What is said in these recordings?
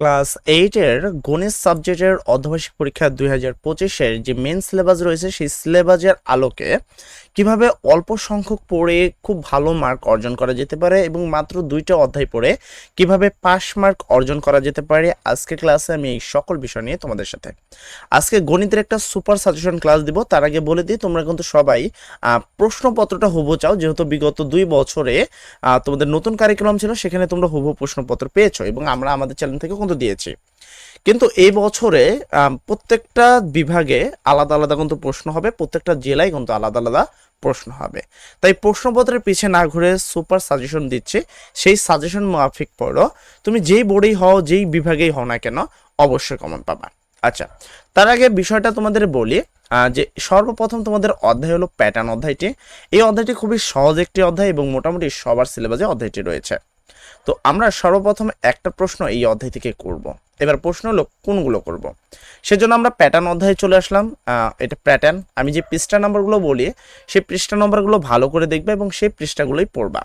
Class এইটের গণিত সাবজেক্টের অর্ধবার্ষিক পরীক্ষা দুই হাজার পঁচিশের যে মেন সিলেবাস রয়েছে, সেই সিলেবাসের আলোকে কীভাবে অল্প সংখ্যক পড়ে খুব ভালো মার্ক অর্জন করা যেতে পারে এবং মাত্র দুইটা অধ্যায় পড়ে কীভাবে পাস মার্ক অর্জন করা যেতে পারে আজকে ক্লাসে আমি এই সকল বিষয় নিয়ে তোমাদের সাথে। আজকে গণিতের একটা সুপার সাজেশন ক্লাস দিব, তার আগে বলে দিই, তোমরা কিন্তু সবাই প্রশ্নপত্রটা হুবো চাও, যেহেতু বিগত দুই বছরে তোমাদের নতুন কারিকুলাম ছিল, সেখানে তোমরা হুবহু প্রশ্নপত্র পেয়েছ এবং আমরা আমাদের চ্যানেল থেকে কিন্তু দিয়েছি। কিন্তু এই বছরে প্রত্যেকটা বিভাগে আলাদা আলাদা কিন্তু প্রশ্ন হবে, প্রত্যেকটা জেলায় কিন্তু আলাদা আলাদা প্রশ্ন হবে। তাই প্রশ্নপত্রের পিছে না ঘুরে সুপার সাজেশন দিচ্ছে। সেই সাজেশন মাফিক পড়ো। তুমি যেই বোর্ডেই হও, যেই বিভাগেই হও না কেন, অবশ্যই কমন পাবা। আচ্ছা তার আগে বিষয়টা তোমাদের বলি যে সর্বপ্রথম তোমাদের অধ্যায় হলো প্যাটার্ন অধ্যায়টি। এই অধ্যায়টি খুবই সহজ একটি অধ্যায় এবং মোটামুটি সবার সিলেবাসে অধ্যায়টি রয়েছে। তো আমরা সর্বপ্রথম একটা প্রশ্ন এই অধ্যায় থেকে করব। এবার প্রশ্ন হলো, কোনগুলো করব? সেজন্য আমরা প্যাটার্ন অধ্যায়ে চলে আসলাম। এটা প্যাটার্ন আমি যে পৃষ্ঠা নাম্বারগুলো বলি, সেই পৃষ্ঠা নাম্বারগুলো ভালো করে দেখবে এবং সেই পৃষ্ঠাগুলোই পড়বা।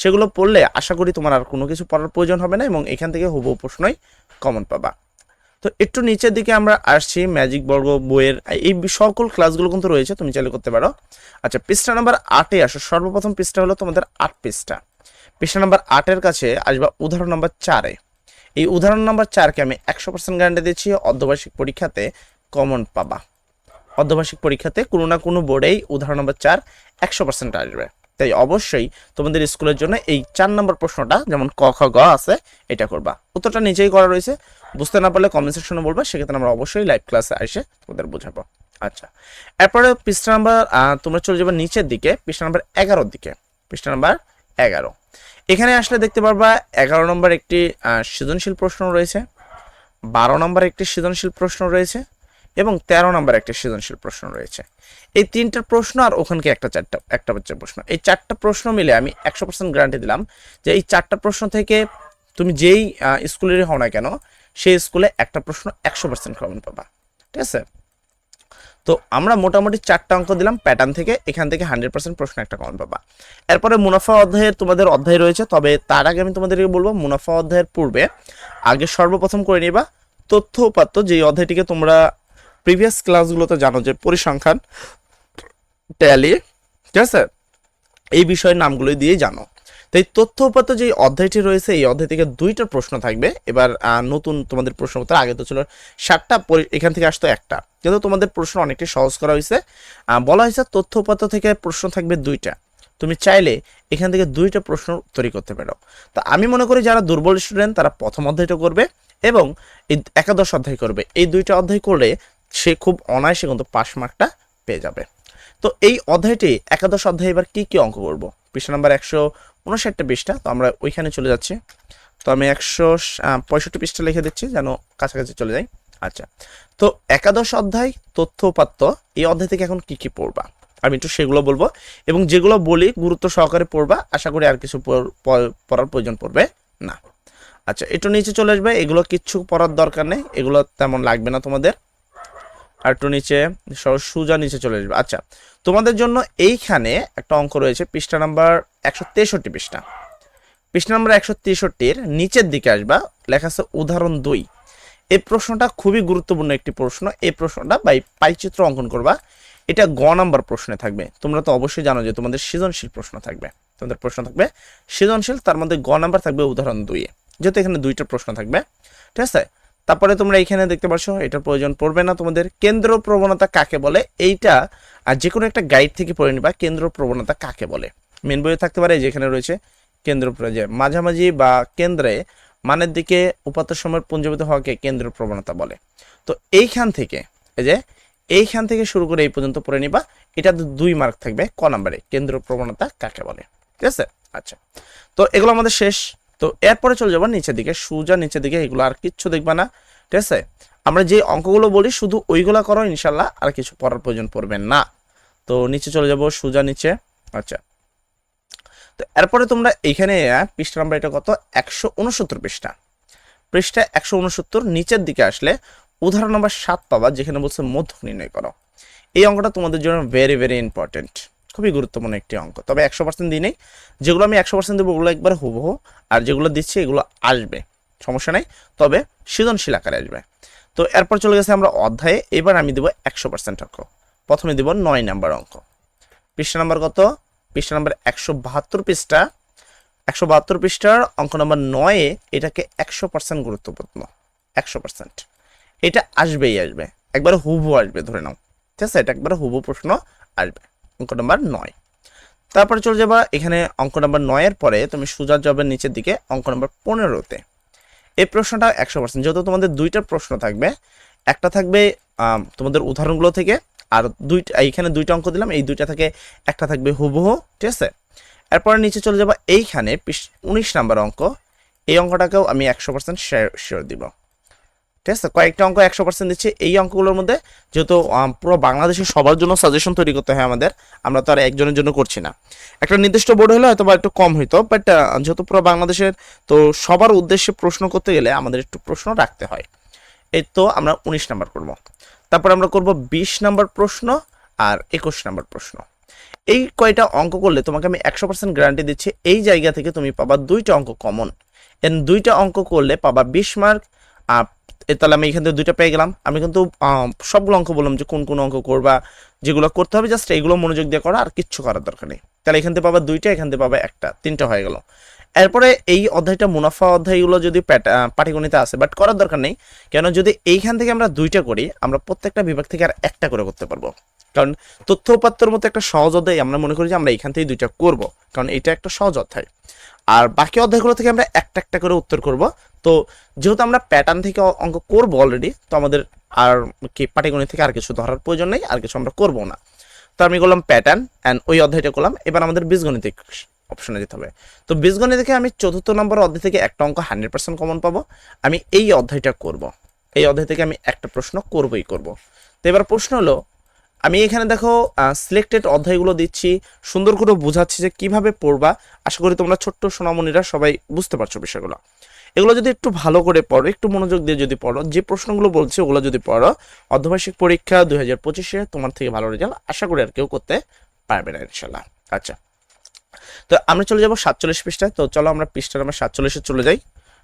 সেগুলো পড়লে আশা করি তোমার আর কোনো কিছু পড়ার প্রয়োজন হবে না এবং এখান থেকে হুবহু প্রশ্নই কমন পাবা। তো একটু নিচের দিকে আমরা আসছি ম্যাজিক বর্গ, বইয়ের, এই সকল ক্লাসগুলো কিন্তু রয়েছে, তুমি চাইলে করতে পারো। আচ্ছা পৃষ্ঠা নাম্বার আটে আসো। সর্বপ্রথম পৃষ্ঠা হলো তোমাদের আট পৃষ্ঠা। পৃষ্ঠা নাম্বার আটের কাছে আসবা উদাহরণ নাম্বার চারে। এই উদাহরণ নাম্বার চারকে আমি একশো পার্সেন্ট গ্যারান্টি দিচ্ছি, অর্ধবার্ষিক পরীক্ষাতে কমন পাবা। অর্ধবার্ষিক পরীক্ষাতে কোনো না কোনো বোর্ডেই উদাহরণ নাম্বার চার একশো পার্সেন্ট আসবে। তাই অবশ্যই তোমাদের স্কুলের জন্য এই চার নম্বর প্রশ্নটা, যেমন ক, খ, গ আছে, এটা করবা। উত্তরটা নিজেই করা রয়েছে। বুঝতে না পারলে কমেন্ট সেকশনে বলবা, সেক্ষেত্রে আমরা অবশ্যই লাইভ ক্লাসে এসে তোমাদের বোঝাবো। আচ্ছা এরপরে পৃষ্ঠা নাম্বার তোমরা চলে যাবে নিচের দিকে, পৃষ্ঠা নাম্বার এগারোর দিকে। পৃষ্ঠা নাম্বার এগারো। এখানে আসলে দেখতে পারবা এগারো নম্বর একটি সৃজনশীল প্রশ্ন রয়েছে, বারো নম্বর একটি সৃজনশীল প্রশ্ন রয়েছে এবং তেরো নম্বর একটি সৃজনশীল প্রশ্ন রয়েছে। এই তিনটা প্রশ্ন আর ওখানকে একটা চারটা, একটা হচ্ছে প্রশ্ন। এই চারটা প্রশ্ন মিলে আমি একশো পার্সেন্ট গ্যারান্টি দিলাম যে এই চারটা প্রশ্ন থেকে তুমি যেই স্কুলেরই হও না কেন, সেই স্কুলে একটা প্রশ্ন একশো পার্সেন্ট কমন পাবা। ঠিক আছে? তো আমরা মোটামুটি চারটা অঙ্ক দিলাম প্যাটার্ন থেকে এখান থেকে হান্ড্রেড পার্সেন্ট প্রশ্ন একটা কমন পাবা। এরপরে মুনাফা অধ্যায়ের তোমাদের অধ্যায় রয়েছে, তবে তার আগে আমি তোমাদেরকে বলব, মুনাফা অধ্যায়ের পূর্বে আগে সর্বপ্রথম করে নিবা তথ্য উপাত্ত, যেই অধ্যায়টিকে তোমরা প্রিভিয়াস ক্লাসগুলোতে জানো, যে পরিসংখ্যান ট্যালি ঠিক আছে? এই বিষয়ের নামগুলো দিয়ে জানো। তো এই তথ্য উপাত্ত যে অধ্যায়টি রয়েছে, এই অধ্যায় থেকে দুইটা প্রশ্ন থাকবে। এবার নতুন তোমাদের প্রশ্ন উত্তর, আগে তো ছিল সাতটা এখান থেকে আসতো একটা। কিন্তু তোমাদের প্রশ্ন অনেকটাই সহজ করা হয়েছে বলা হয়েছে তথ্য উপাত্ত থেকে প্রশ্ন থাকবে দুইটা। তুমি চাইলে এখান থেকে দুইটা প্রশ্ন তৈরি করতে পারো। তো আমি মনে করি যারা দুর্বল স্টুডেন্ট তারা প্রথম অধ্যায়টা করবে এবং এই একাদশ অধ্যায় করবে। এই দুইটা অধ্যায় করলে সে খুব অনায়াসে কিন্তু পাস মার্কটা পেয়ে যাবে। তো এই অধ্যায়টি, একাদশ অধ্যায়ে এবার কি কি অঙ্ক করব? পৃষ্ঠা নাম্বার একশো উনষাটটা পৃষ্ঠা তো আমরা ওইখানে চলে যাচ্ছি। তো আমি একশো পঁয়ষট্টি পৃষ্ঠা লিখে দিচ্ছি যেন কাছাকাছি চলে যাই। আচ্ছা তো একাদশ অধ্যায় তথ্য উপাত্ত, এই অধ্যায় থেকে এখন কি কি পড়বা? আমি একটু সেগুলো বলব, এবং যেগুলো বলি গুরুত্ব সহকারে পড়বা, আশা করি আর কিছু পড়- পড়- পড়ার প্রয়োজন পড়বে না। আচ্ছা একটু নিচে চলে আসবে, এগুলো কিচ্ছু পড়ার দরকার নেই, এগুলো তেমন লাগবে না তোমাদের। আর একটু নিচে সোজা নিচে চলে আসবে। আচ্ছা তোমাদের জন্য এইখানে একটা অঙ্ক রয়েছে, পৃষ্ঠা নাম্বার একশো তেষট্টি পৃষ্ঠা। পৃষ্ঠা নাম্বার একশো তেষট্টির নিচের দিকে আসবা, লেখা আছে উদাহরণ দুই। এই প্রশ্নটা খুবই গুরুত্বপূর্ণ একটি প্রশ্ন, এই প্রশ্নটা বাই পাইচিত্র অঙ্কন করবা, এটা গ নাম্বার প্রশ্নে থাকবে। তোমরা তো অবশ্যই জানো যে তোমাদের সৃজনশীল প্রশ্ন থাকবে, তোমাদের প্রশ্ন থাকবে সৃজনশীল, তার মধ্যে গ নাম্বার থাকবে উদাহরণ দুইয়ে যেহেতু এখানে দুইটা প্রশ্ন থাকবে, ঠিক আছে? তারপরে তোমরা এখানে দেখতে পাচ্ছ এটার প্রয়োজন পড়বে না তোমাদের। কেন্দ্র প্রবণতা কাকে বলে? এইটা, আর যে কোনো একটা গাইড থেকে পড়ে নিবা, কেন্দ্র প্রবণতা কাকে বলে? মেন বইয়ে থাকতে পারে যেখানে রয়েছে, কেন্দ্র যে মাঝামাঝি বা কেন্দ্রে মানের দিকে উপাত্ত সময়ের পুঞ্জীভূত হওয়াকে কেন্দ্র প্রবণতা বলে। তো এইখান থেকে, এই যে, এইখান থেকে শুরু করে এই পর্যন্ত পড়ে নিবা, এটা দুই মার্ক থাকবে, ক নাম্বারে কেন্দ্র প্রবণতা কাকে বলে? ঠিক আছে? আচ্ছা। তো এগুলো আমাদের শেষ। তো এরপরে চলে যাব নিচের দিকে। সুজা নিচের দিকে, এগুলো আর কিচ্ছু দেখবা না, ঠিক আছে? আমরা যে অঙ্কগুলো বলি, শুধু ওইগুলো করো ইনশাল্লাহ আর কিছু পড়ার প্রয়োজন পড়বে না। তো নিচে চলে যাব, সুজা নিচে আচ্ছা। তো এরপরে তোমরা এইখানে পৃষ্ঠা নাম্বার এটা কত? একশো উনসত্তর পৃষ্ঠা। পৃষ্ঠা একশো উনসত্তর, নিচের দিকে আসলে উদাহরণ নাম্বার সাত পাবা, যেখানে বলছে মধ্যক নির্ণয় করো। এই অঙ্কটা তোমাদের জন্য ভেরি ভেরি ইম্পর্টেন্ট খুবই গুরুত্বপূর্ণ একটি অঙ্ক। তবে একশো পার্সেন্ট দিই নেই। যেগুলো আমি একশো পার্সেন্ট দেবো ওগুলো একবার হুবহু। আর যেগুলো দিচ্ছি, এগুলো আসবে। সমস্যা নেই। তবে সৃজনশীল আকারে আসবে। তো এরপর চলে গেছে আমরা অধ্যায়ে। এবার আমি দেবো একশো পার্সেন্ট অঙ্ক। প্রথমে দেবো নয় নাম্বার অঙ্ক। পৃষ্ঠা নাম্বার কত? পৃষ্ঠা নাম্বার একশো বাহাত্তর পৃষ্ঠা। একশো বাহাত্তর পৃষ্ঠার অঙ্ক নাম্বার নয়ে এটাকে একশো পার্সেন্ট গুরুত্বপূর্ণ। একশো পার্সেন্ট এটা আসবেই আসবে। একবারে হুবু আসবে, ধরে নাও। ঠিক আছে? এটা একবারে হুবু প্রশ্ন আসবে। অঙ্ক নাম্বার নয়। তারপরে চলে যাবা এখানে অঙ্ক নাম্বার নয়ের পরে তুমি সুজা জবের নিচের দিকে অঙ্ক নাম্বার পনেরোতে। এই প্রশ্নটা একশো পার্সেন্ট যেহেতু তোমাদের দুইটা প্রশ্ন থাকবে, একটা থাকবে তোমাদের উদাহরণগুলো থেকে, আর দুইটা, এইখানে দুইটা অঙ্ক দিলাম, এই দুইটা থেকে, একটা থাকবে হুবহু, ঠিক আছে? এরপরে নিচে চলে যাবা, এইখানে উনিশ নাম্বার অঙ্ক, এই অঙ্কটাকেও আমি একশো পার্সেন্ট শেয়ার শেয়ার দিব। ঠিক আছে? কয়েকটা অঙ্ক একশো পার্সেন্ট দিচ্ছি। এই অঙ্কগুলোর মধ্যে যেহেতু পুরো বাংলাদেশের সবার জন্য সাজেশন তৈরি করতে হয় আমাদের, আমরা তো আর একজনের জন্য করছি না। একটা নির্দিষ্ট বোর্ড হলে হয়তো বা একটু কম হইতো বাট যেহেতু পুরো বাংলাদেশের, তো সবার উদ্দেশ্যে প্রশ্ন করতে গেলে আমাদের একটু প্রশ্ন রাখতে হয়। এই তো আমরা উনিশ নাম্বার করব। তারপর আমরা করব বিশ নাম্বার প্রশ্ন আর একুশ নাম্বার প্রশ্ন। এই কয়টা অঙ্ক করলে তোমাকে আমি একশো পার্সেন্ট গ্যারান্টি দিচ্ছি, এই জায়গা থেকে তুমি পাবা দুইটা অঙ্ক কমন এন দুইটা অঙ্ক করলে পাবা বিশ মার্ক তাহলে আমি এখান থেকে দুইটা পেয়ে গেলাম। আমি কিন্তু সবগুলো অঙ্ক বললাম যে কোন কোন অঙ্ক করবা, যেগুলো করতে হবে, জাস্ট এগুলো মনোযোগ দিয়ে করা, আর কিচ্ছু করার দরকার নেই। তাহলে এখান থেকে পাবা দুইটা, এখান থেকে পাবা একটা, তিনটা হয়ে গেল। এরপরে এই অধ্যায়টা, মুনাফা অধ্যায়গুলো যদি পাটিগণিতে আছে বাট করার দরকার নেই, কেন যদি এইখান থেকে আমরা দুইটা করি, আমরা প্রত্যেকটা বিভাগ থেকে আর একটা করে করতে পারব। কারণ তথ্য উপাত্তর মতো একটা সহজ অধ্যায় আমরা মনে করি যে আমরা এখান থেকে দুইটা করব, কারণ এটা একটা সহজ অধ্যায়। আর বাকি অধ্যায়গুলো থেকে আমরা একটা একটা করে উত্তর করব। তো যেহেতু আমরা প্যাটার্ন থেকে অঙ্ক করব অলরেডি তো আমাদের আর কি পাটিগণিত থেকে আর কিছু ধরার প্রয়োজন নেই, আর কিছু আমরা করব না। তো আমি করলাম প্যাটার্ন অ্যান্ড ওই অধ্যায়টা করলাম, এবার আমাদের বীজগণিতিক অপশনে যেতে হবে। তো বীজগণিত থেকে আমি চতুর্থ নম্বর অধ্যায় থেকে একটা অঙ্ক হান্ড্রেড পার্সেন্ট কমন পাবো। আমি এই অধ্যায়টা করব। এই অধ্যায় থেকে আমি একটা প্রশ্ন করবই করব। তো এবার প্রশ্ন হলো আমি এখানে দেখো সিলেক্টেড অধ্যায়গুলো দিচ্ছি। সুন্দর করে বোঝাচ্ছি যে কীভাবে পড়বা। আশা করি তোমরা ছোট্ট সোনামণিরা সবাই বুঝতে পারছ বিষয়গুলো। এগুলো যদি একটু ভালো করে পড়ো, একটু মনোযোগ দিয়ে যদি পড়ো, যে প্রশ্নগুলো বলছে ওগুলো যদি পড়ো, অর্ধবার্ষিক পরীক্ষা দুই হাজার পঁচিশে তোমার থেকে ভালো রেজাল্ট আশা করি আর কেউ করতে পারবে না ইনশাল্লাহ আচ্ছা। তো আমরা চলে যাব সাতচল্লিশ পৃষ্ঠায়। তো চলো আমরা পৃষ্ঠা নাম্বার সাতচল্লিশে চলে যাই।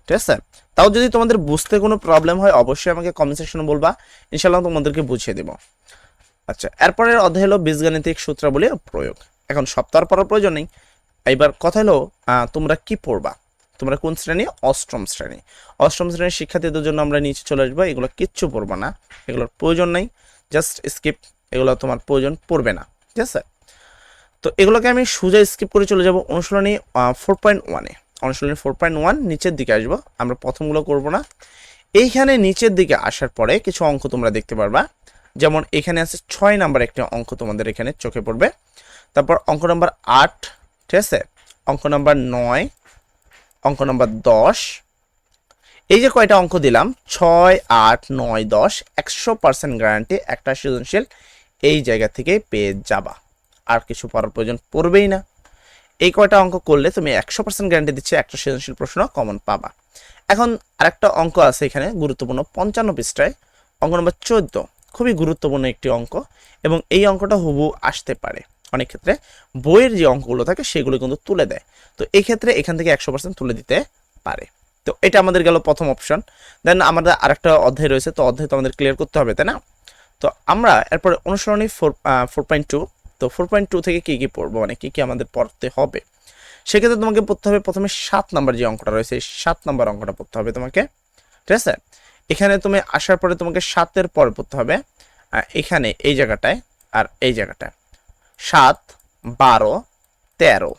ঠিক আছে? তাও যদি তোমাদের বুঝতে কোনো প্রবলেম হয়, অবশ্যই আমাকে কমেন্ট সেকশনে বলবা। ইনশাল্লাহ তোমাদেরকে বুঝিয়ে দেবো। আচ্ছা এরপরের অধ্যায় হলো বীজগাণিতিক সূত্রাবলীর প্রয়োগ। এখন সপ্তাহ পড়ার প্রয়োজন নেই। এবার কথা হলো তোমরা কি পড়বা? তোমরা কোন শ্রেণি? অষ্টম শ্রেণি। অষ্টম শ্রেণির শিক্ষার্থীদের জন্য আমরা নিচে চলে আসব, এগুলো কিচ্ছু পড়ব না। এগুলোর প্রয়োজন নেই। জাস্ট স্কিপ, এগুলো তোমার প্রয়োজন পড়বে না। ঠিক আছে? তো এগুলোকে আমি সোজা স্কিপ করে চলে যাব অনুশীলনী ফোর পয়েন্ট ওয়ানে অনুশীলনী ফোর পয়েন্ট ওয়ান নিচের দিকে আসব, আমরা প্রথমগুলো করব না। এইখানে নিচের দিকে আসার পরে কিছু অঙ্ক তোমরা দেখতে পারবা। যেমন এখানে আছে ছয় নাম্বার একটি অঙ্ক তোমাদের এখানে চোখে পড়বে। তারপর অঙ্ক নাম্বার আট, ঠিক আছে? অঙ্ক নাম্বার নয়, অঙ্ক নাম্বার দশ। এই যে কয়টা অঙ্ক দিলাম, ছয়, আট, নয়, দশ, একশো পার্সেন্ট গ্যারান্টি একটা সৃজনশীল এই জায়গা থেকে পেয়ে যাবা। আর কিছু পড়ার প্রয়োজন পড়বেই না। এই কয়টা অঙ্ক করলে তুমি একশো পার্সেন্ট গ্যারান্টি দিচ্ছে একটা সৃজনশীল প্রশ্ন কমন পাবা। এখন আরেকটা অঙ্ক আছে এখানে, গুরুত্বপূর্ণ পঞ্চান্ন পৃষ্ঠায়, অঙ্ক নম্বর চোদ্দ। খুবই গুরুত্বপূর্ণ একটি অঙ্ক এবং এই অঙ্কটা হুবু আসতে পারে। অনেক ক্ষেত্রে বইয়ের যে অঙ্কগুলো থাকে সেগুলো কিন্তু তুলে দেয়। তো এই ক্ষেত্রে এখান থেকে একশো পার্সেন্ট তুলে দিতে পারে। তো এটা আমাদের গেল প্রথম অপশন দেন আমাদের আরেকটা অধ্যায় রয়েছে, তো অধ্যায় তো আমাদের ক্লিয়ার করতে হবে, তাই না? তো আমরা এরপরে অনুসরণী ফোর ফোর পয়েন্ট টু তো ফোর পয়েন্ট টু থেকে কী কী পড়ব মানে কী কী আমাদের পড়তে হবে? সেক্ষেত্রে তোমাকে পড়তে হবে প্রথমে সাত নাম্বার যে অঙ্কটা রয়েছে সাত নাম্বার অঙ্কটা পড়তে হবে তোমাকে। ঠিক আছে? এখানে তুমি আসার পরে তোমাকে সাতের পর পড়তে হবে। এখানে এই জায়গাটায় আর এই জায়গাটায়। সাত, বারো, তেরো,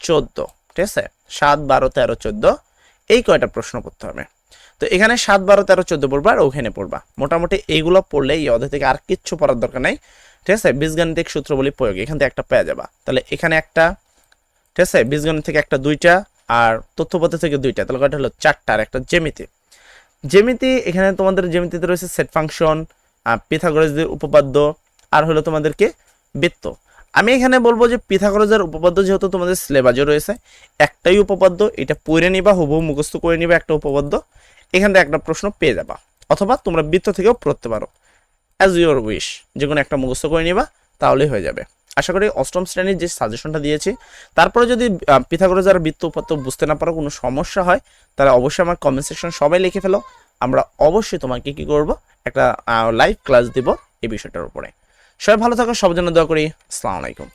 চোদ্দ, ঠিক আছে? সাত, বারো, তেরো, চোদ্দ, এই কয়টা প্রশ্ন করতে হবে। তো এখানে সাত, বারো, তেরো, চোদ্দ পড়বা আর ওখানে পড়বা। মোটামুটি এইগুলো পড়লে এই অধ্যায় থেকে আর কিচ্ছু পড়ার দরকার নাই। ঠিক আছে? বীজগাণিতিক সূত্র বলি প্রয়োগ, এখান থেকে একটা পেয়ে যাবা। তাহলে এখানে একটা, ঠিক আছে? বীজগণিত থেকে একটা দুইটা আর তথ্যপথ থেকে দুইটা, তাহলে কয়টা হলো? চারটা আর একটা জ্যামিতি। জ্যামিতি, এখানে তোমাদের জ্যামিতিতে রয়েছে সেট ফাংশন পিথাগোরাসদের উপপাদ্য, আর হলো তোমাদেরকে বৃত্ত। আমি এখানে বলব যে পিথাগোরাসের উপপাদ্য যেহেতু তোমাদের সিলেবাসে রয়েছে, একটাই উপপাদ্য, এটা পড়ে নিবা, হুবহু মুখস্থ করে নিবা একটা উপপাদ্য, এখান থেকে একটা প্রশ্ন পেয়ে যাবা, অথবা তোমরা বৃত্ত থেকেও পড়তে পারো। অ্যাজ ইউর উইশ যে কোনো একটা মুখস্থ করে নিবা, তাহলেই হয়ে যাবে। আশা করি অষ্টম শ্রেণির যে সাজেশনটা দিয়েছি, তারপরে যদি পিথাগোরাসের বৃত্ত উপাত্ত বুঝতে না পারো কোনো সমস্যা হয়, তাহলে অবশ্যই আমার কমেন্ট সেকশন সবাই লিখে ফেলো। আমরা অবশ্যই তোমাকে কি করব? একটা লাইভ ক্লাস দিব এই বিষয়টার উপরে। সবাই ভালো থাকো সব জন্য দোয়া করি। আসসালামু আলাইকুম।